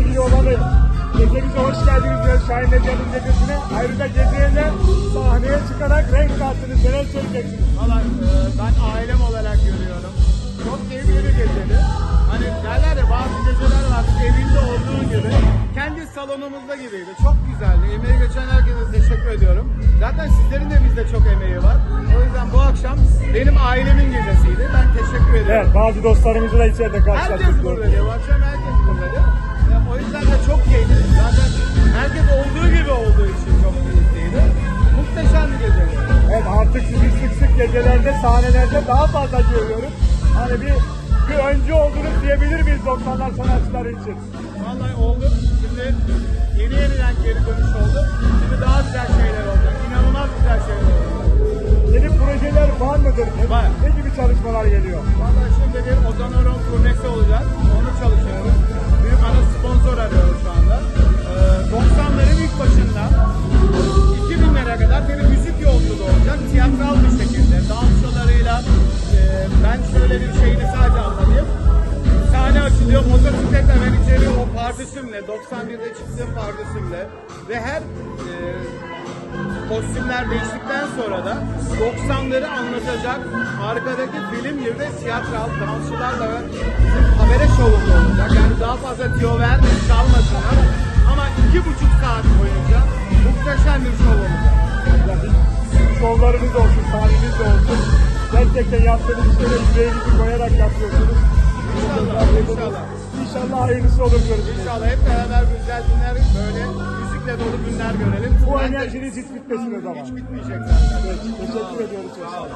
sevgili olanı. Gecemize hoş geldiniz diyoruz Şahin Ece'nin gecesine. Ayrıca geceye de sahneye çıkarak renk kattınız. Neler söyleyeceksiniz? Valla e, ben ailem olarak görüyorum. Çok keyifli bir geceydi. Hani derler ya bazı geceler var evinde olduğu gibi. Kendi salonumuzda gibiydi. Çok güzeldi. Emeği geçen herkese teşekkür ediyorum. Zaten sizlerin de bizde çok emeği var. O yüzden bu akşam benim ailemin gecesiydi. Ben teşekkür ediyorum. Evet bazı dostlarımızı da içeride Herkes karşılaştık. buradaydı. Bu akşam Zaten herkes olduğu gibi olduğu için çok keyifliydi. Muhteşem bir geceydi. Evet artık sizi sık sık gecelerde, sahnelerde daha fazla görüyoruz. Hani bir, bir öncü oldunuz diyebilir miyiz 90'lar sanatçıları için? Vallahi oldu. Şimdi yeni yeniden geri dönüş oldu. Şimdi daha güzel şeyler pardesümle, 91'de çıktığım pardesümle ve her e, kostümler değiştikten sonra da 90'ları anlatacak arkadaki film gibi de tiyatral dansçılarla ve bizim kamera şovunda olacak. Yani daha fazla tiyo vermeyin, çalmasınlar. Ama iki buçuk saat boyunca muhteşem bir şov olacak. Ya bir şovlarınız olsun, sahneniz de olsun. Gerçekten yaptığınız işlere yüreğinizi koyarak yapıyorsunuz. İnşallah, hayırlısı olur diyoruz. İnşallah hep beraber güzel günler, böyle müzikle dolu günler görelim. Bu enerjiniz hiç bitmesin o zaman. hiç bitmeyecek zaten. Peki, teşekkür ediyoruz. sağ olun.